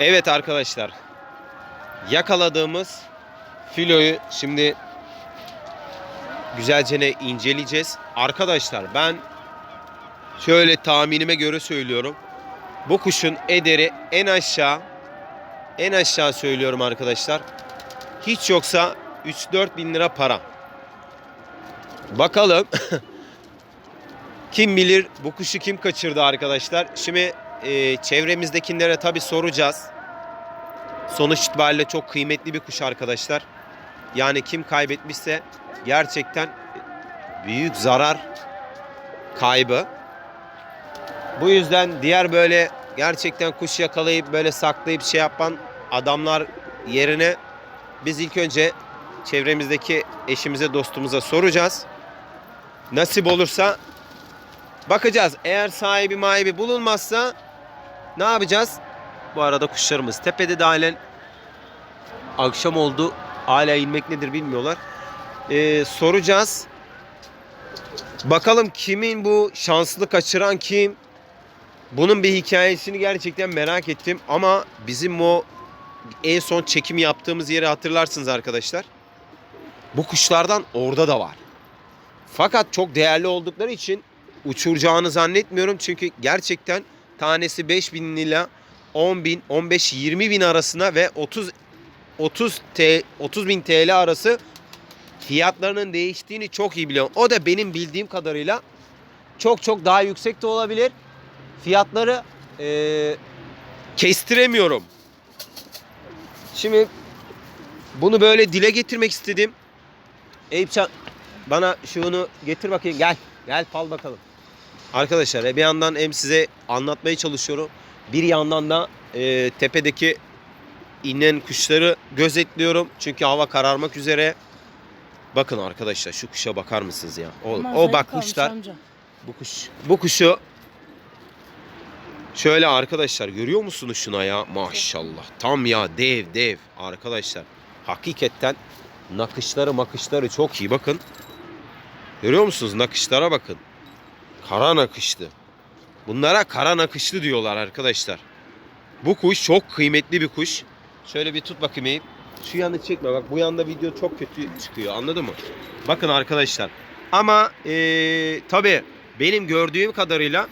Evet arkadaşlar. Yakaladığımız filoyu şimdi güzelce ne inceleyeceğiz. Arkadaşlar ben şöyle tahminime göre söylüyorum. Bu kuşun ederi en aşağı en aşağı söylüyorum arkadaşlar. Hiç yoksa 3-4 bin lira para. Bakalım. kim bilir bu kuşu kim kaçırdı arkadaşlar. Şimdi e, çevremizdekilere tabi soracağız. Sonuç itibariyle çok kıymetli bir kuş arkadaşlar. Yani kim kaybetmişse gerçekten büyük zarar kaybı. Bu yüzden diğer böyle gerçekten kuş yakalayıp böyle saklayıp şey yapan adamlar yerine biz ilk önce çevremizdeki eşimize dostumuza soracağız. Nasip olursa bakacağız. Eğer sahibi mahibi bulunmazsa ne yapacağız? Bu arada kuşlarımız tepede de halen akşam oldu. Hala inmek nedir bilmiyorlar. Ee, soracağız. Bakalım kimin bu şanslı kaçıran kim? Bunun bir hikayesini gerçekten merak ettim ama bizim o en son çekim yaptığımız yeri hatırlarsınız arkadaşlar. Bu kuşlardan orada da var. Fakat çok değerli oldukları için uçuracağını zannetmiyorum. Çünkü gerçekten tanesi 5000 ile 10 bin, 15, 20 bin arasına ve 30 30 T, 30 bin TL arası fiyatlarının değiştiğini çok iyi biliyorum. O da benim bildiğim kadarıyla çok çok daha yüksek de olabilir. Fiyatları eee, kestiremiyorum. Şimdi bunu böyle dile getirmek istedim. Eyüpcan bana şunu getir bakayım gel. Gel pal bakalım. Arkadaşlar e, bir yandan hem size anlatmaya çalışıyorum. Bir yandan da e, tepedeki inen kuşları gözetliyorum. Çünkü hava kararmak üzere. Bakın arkadaşlar şu kuşa bakar mısınız ya? O, Aman o bak kuşlar. amca. Bu kuş bu kuşu şöyle arkadaşlar görüyor musunuz şuna ya? Maşallah. Tam ya dev dev arkadaşlar. Hakikaten nakışları makışları çok iyi bakın. Görüyor musunuz? Nakışlara bakın. Kara nakışlı. Bunlara kara nakışlı diyorlar arkadaşlar. Bu kuş çok kıymetli bir kuş. Şöyle bir tut bakayım Eyüp. Şu yanı çekme bak bu yanda video çok kötü çıkıyor anladın mı? Bakın arkadaşlar. Ama eee tabi benim gördüğüm kadarıyla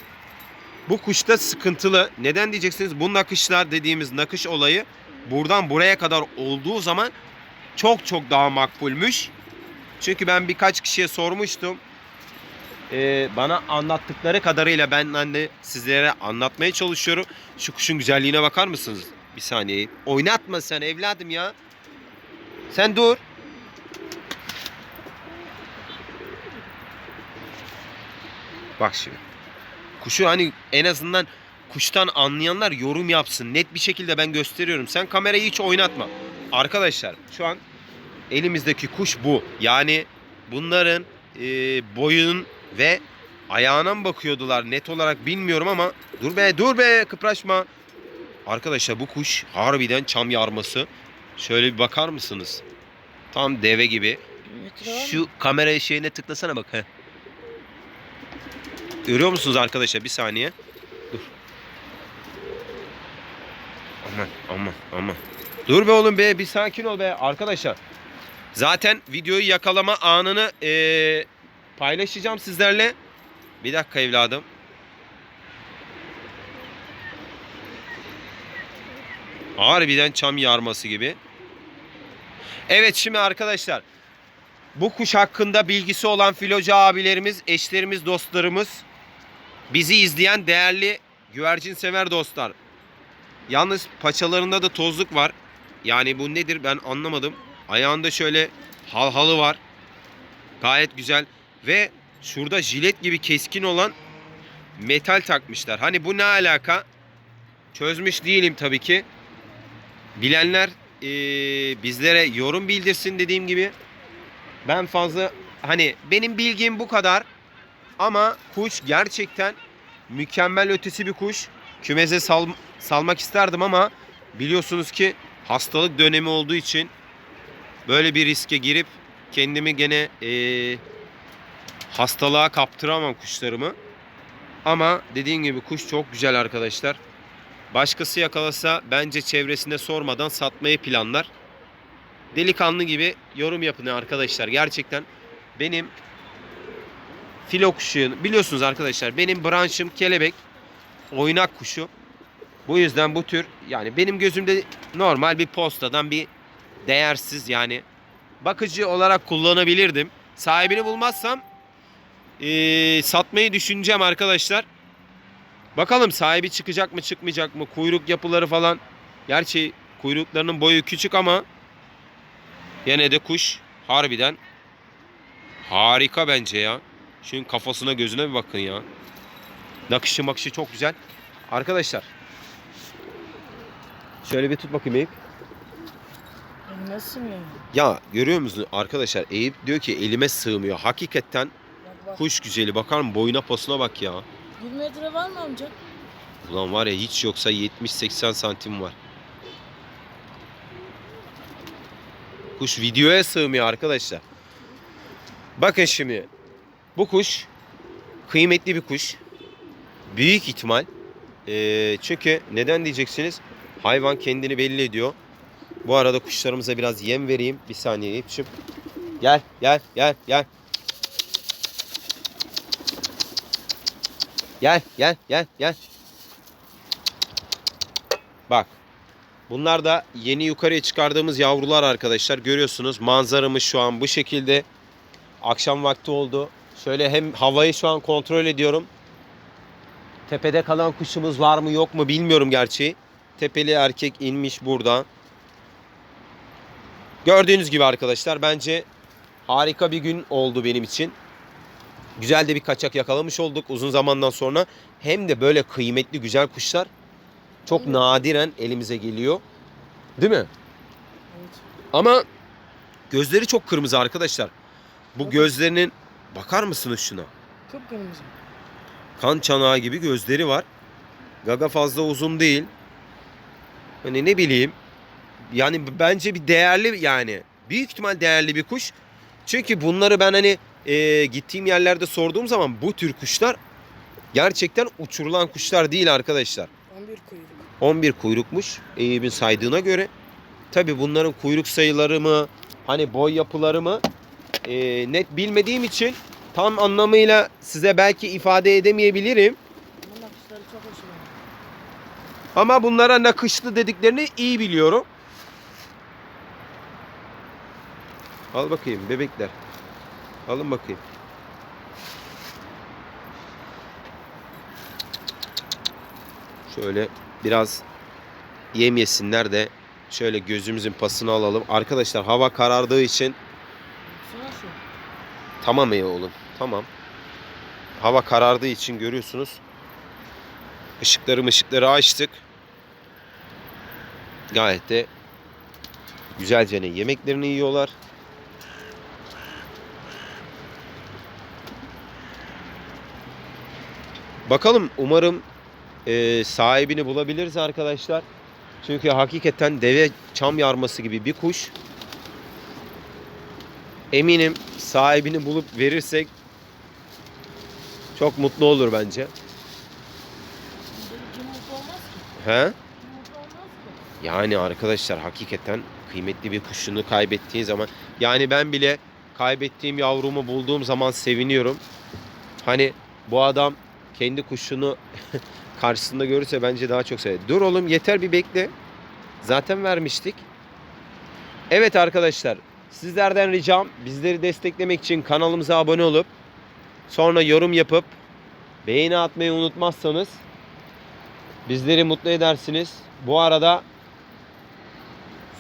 bu kuşta sıkıntılı. Neden diyeceksiniz? Bu nakışlar dediğimiz nakış olayı buradan buraya kadar olduğu zaman çok çok daha makbulmüş. Çünkü ben birkaç kişiye sormuştum. Ee, bana anlattıkları kadarıyla ben de sizlere anlatmaya çalışıyorum. Şu kuşun güzelliğine bakar mısınız? Bir saniye. Oynatma sen evladım ya. Sen dur. Bak şimdi. Kuşu hani en azından kuştan anlayanlar yorum yapsın. Net bir şekilde ben gösteriyorum. Sen kamerayı hiç oynatma. Arkadaşlar şu an elimizdeki kuş bu. Yani bunların e, boyun ve ayağına mı bakıyordular net olarak bilmiyorum ama dur be dur be kıpraşma. Arkadaşlar bu kuş harbiden çam yarması. Şöyle bir bakar mısınız? Tam deve gibi. Şu kamera şeyine tıklasana bak. He. Görüyor musunuz arkadaşlar? Bir saniye. Dur. Aman aman aman. Dur be oğlum be bir sakin ol be arkadaşlar. Zaten videoyu yakalama anını eee, paylaşacağım sizlerle. Bir dakika evladım. Harbiden çam yarması gibi. Evet şimdi arkadaşlar. Bu kuş hakkında bilgisi olan filocu abilerimiz, eşlerimiz, dostlarımız, bizi izleyen değerli güvercin sever dostlar. Yalnız paçalarında da tozluk var. Yani bu nedir ben anlamadım. Ayağında şöyle halhalı var. Gayet güzel. Ve şurada jilet gibi keskin olan metal takmışlar. Hani bu ne alaka? Çözmüş değilim tabii ki. Bilenler eee, bizlere yorum bildirsin dediğim gibi. Ben fazla hani benim bilgim bu kadar. Ama kuş gerçekten mükemmel ötesi bir kuş. Kümeze sal, salmak isterdim ama biliyorsunuz ki hastalık dönemi olduğu için böyle bir riske girip kendimi gene eee, hastalığa kaptıramam kuşlarımı. Ama dediğim gibi kuş çok güzel arkadaşlar. Başkası yakalasa bence çevresinde sormadan satmayı planlar. Delikanlı gibi yorum yapın arkadaşlar. Gerçekten benim filo kuşu biliyorsunuz arkadaşlar benim branşım kelebek oynak kuşu. Bu yüzden bu tür yani benim gözümde normal bir postadan bir değersiz yani bakıcı olarak kullanabilirdim. Sahibini bulmazsam eee, satmayı düşüneceğim arkadaşlar. Bakalım sahibi çıkacak mı çıkmayacak mı? Kuyruk yapıları falan. Gerçi kuyruklarının boyu küçük ama yine de kuş harbiden harika bence ya. Şunun kafasına gözüne bir bakın ya. Nakışı makışı çok güzel. Arkadaşlar. Şöyle bir tut bakayım Eyüp. Elime sığmıyor. Ya görüyor musunuz arkadaşlar Eyüp diyor ki elime sığmıyor. Hakikaten. Kuş güzeli bakar mı boyuna posuna bak ya. 1 metre var mı amca? Ulan var ya hiç yoksa 70-80 santim var. Kuş videoya sığmıyor arkadaşlar. Bakın şimdi. Bu kuş kıymetli bir kuş. Büyük ihtimal. eee, çünkü neden diyeceksiniz? Hayvan kendini belli ediyor. Bu arada kuşlarımıza biraz yem vereyim. Bir saniye İpçim. Gel gel gel gel. Gel gel gel gel. Bak. Bunlar da yeni yukarıya çıkardığımız yavrular arkadaşlar. Görüyorsunuz manzaramız şu an bu şekilde. Akşam vakti oldu. Şöyle hem havayı şu an kontrol ediyorum. Tepede kalan kuşumuz var mı yok mu bilmiyorum gerçi. Tepeli erkek inmiş burada. Gördüğünüz gibi arkadaşlar bence harika bir gün oldu benim için. Güzel de bir kaçak yakalamış olduk uzun zamandan sonra. Hem de böyle kıymetli güzel kuşlar çok Evet. nadiren elimize geliyor. Değil mi? Evet. Ama gözleri çok kırmızı arkadaşlar. Bu Evet. gözlerinin bakar mısınız şuna? Kıpkırmızı. Kan çanağı gibi gözleri var. Gaga fazla uzun değil. Hani ne bileyim. Yani bence bir değerli yani. Büyük ihtimal değerli bir kuş. Çünkü bunları ben hani e, gittiğim yerlerde sorduğum zaman bu tür kuşlar gerçekten uçurulan kuşlar değil arkadaşlar. 11 kuyruk. 11 kuyrukmuş Eyüp'ün saydığına göre. Tabi bunların kuyruk sayıları mı hani boy yapıları mı e, net bilmediğim için tam anlamıyla size belki ifade edemeyebilirim. Bunun nakışları çok hoşuma. Ama bunlara nakışlı dediklerini iyi biliyorum. Al bakayım bebekler. Alın bakayım. Şöyle biraz yem yesinler de şöyle gözümüzün pasını alalım. Arkadaşlar hava karardığı için. Tamam iyi oğlum. Tamam. Hava karardığı için görüyorsunuz. Işıkları ışıkları açtık. Gayet de güzelce yemeklerini yiyorlar. Bakalım umarım e, sahibini bulabiliriz arkadaşlar. Çünkü hakikaten deve çam yarması gibi bir kuş. Eminim sahibini bulup verirsek çok mutlu olur bence. He? Yani arkadaşlar hakikaten kıymetli bir kuşunu kaybettiğin zaman yani ben bile kaybettiğim yavrumu bulduğum zaman seviniyorum. Hani bu adam kendi kuşunu karşısında görürse bence daha çok sever. Dur oğlum yeter bir bekle. Zaten vermiştik. Evet arkadaşlar sizlerden ricam bizleri desteklemek için kanalımıza abone olup sonra yorum yapıp beğeni atmayı unutmazsanız bizleri mutlu edersiniz. Bu arada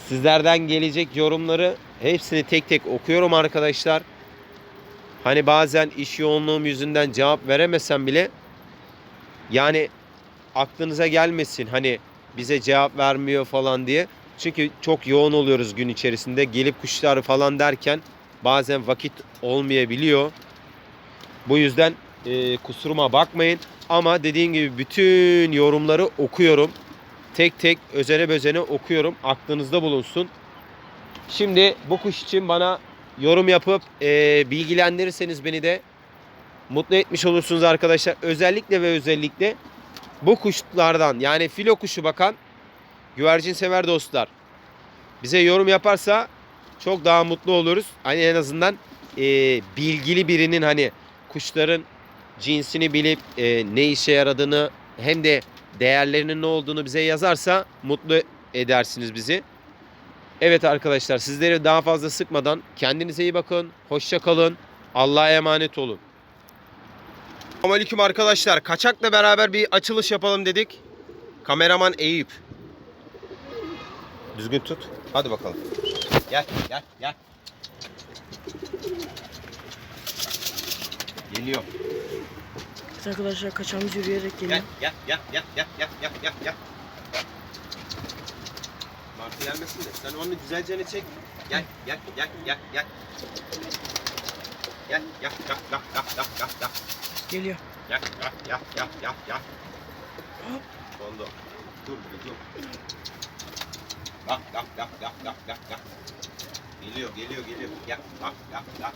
sizlerden gelecek yorumları hepsini tek tek okuyorum arkadaşlar. Hani bazen iş yoğunluğum yüzünden cevap veremesem bile yani aklınıza gelmesin hani bize cevap vermiyor falan diye. Çünkü çok yoğun oluyoruz gün içerisinde. Gelip kuşlar falan derken bazen vakit olmayabiliyor. Bu yüzden e, kusuruma bakmayın. Ama dediğim gibi bütün yorumları okuyorum. Tek tek özene bezene okuyorum. Aklınızda bulunsun. Şimdi bu kuş için bana yorum yapıp e, bilgilendirirseniz beni de mutlu etmiş olursunuz arkadaşlar. Özellikle ve özellikle bu kuşlardan yani filo kuşu bakan güvercin sever dostlar bize yorum yaparsa çok daha mutlu oluruz. Hani en azından e, bilgili birinin hani kuşların cinsini bilip e, ne işe yaradığını hem de değerlerinin ne olduğunu bize yazarsa mutlu edersiniz bizi. Evet arkadaşlar sizleri daha fazla sıkmadan kendinize iyi bakın. Hoşça kalın. Allah'a emanet olun. Selamünaleyküm arkadaşlar. Kaçak'la beraber bir açılış yapalım dedik. Kameraman Eyüp. Düzgün tut. Hadi bakalım. Gel gel gel. Geliyor. Evet arkadaşlar kaçağımız yürüyerek geliyor. Gel gel gel gel gel gel gel gel gel. Martı gelmesin de sen onu güzelce çek. Gel gel gel gel gel. Gel gel gel gel gel gel gel gel. Geliyor. Yap yap yap yap yap yap. Kondu. Dur dur dur. Bak bak bak bak bak bak bak. Geliyor geliyor geliyor. Yap bak bak bak.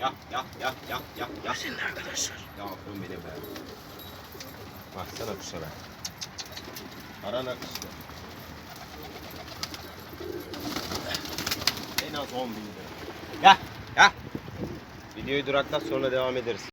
Yap yap yap yap yap yap. Senin arkadaşlar. Ya bu beni be. Baksana kuşa be. Arana kuşa. En az 10 bin lira. Videoyu duraklat sonra devam ederiz.